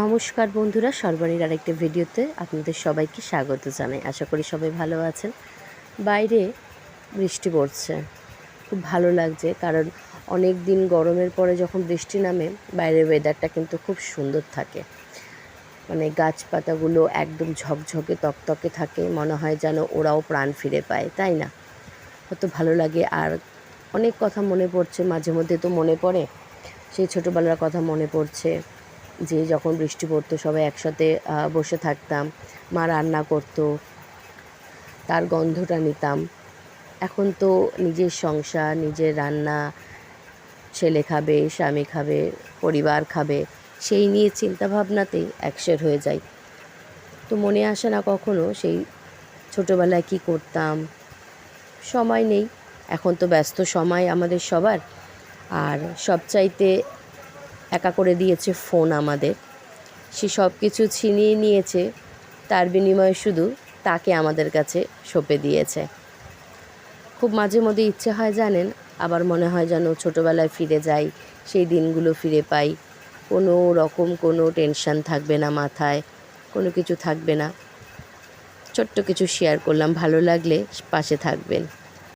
নমস্কার বন্ধুরা সর্বাণীর আরেকটি ভিডিওতে আপনাদের সবাইকে স্বাগত জানাই। আশা করি সবাই ভালো আছেন। বাইরে বৃষ্টি পড়ছে। খুব ভালো লাগছে, কারণ অনেক দিন গরমের পরে যখন বৃষ্টি নামে, বাইরের ওয়েদারটা কিন্তু খুব সুন্দর থাকে। মানে গাছপাতাগুলো একদম ঝকঝকে, তকতকে থাকে, মনে হয় যেন ওরাও প্রাণ ফিরে পায়, তাই না? কত ভালো লাগে। আর অনেক কথা মনে পড়ছে, মাঝে মধ্যে তো মনে পড়ে, সেই ছোটোবেলার কথা মনে পড়ছে। যে যখন বৃষ্টি পড়তো, সবাই একসাথে বসে থাকতাম। মা রান্না করতো, তার গন্ধটা নিতাম। এখন তো নিজের সংসার, নিজের রান্না, ছেলে খাবে, স্বামী খাবে, পরিবার খাবে, সেই নিয়ে চিন্তাভাবনাতেই একশের হয়ে যায় তো মনে আসে না কখনো সেই ছোটোবেলায় কী করতাম? সময় নেই। এখন তো ব্যস্ত সময় আমাদের সবার। আর সবচাইতে একা করে দিয়েছে ফোন আমাদের। সে সব কিছু ছিনিয়ে নিয়েছে, তার বিনিময়ে শুধু তাকে আমাদের কাছে সঁপে দিয়েছে। খুব মাঝে মধ্যে ইচ্ছে হয় জানেন, আবার মনে হয় যেন ছোটোবেলায় ফিরে যাই, সেই দিনগুলো ফিরে পাই। কোনো রকম কোনো টেনশন থাকবে না মাথায়, কোনো কিছু থাকবে না। ছোট্ট কিছু শেয়ার করলাম, ভালো লাগলে পাশে থাকবেন।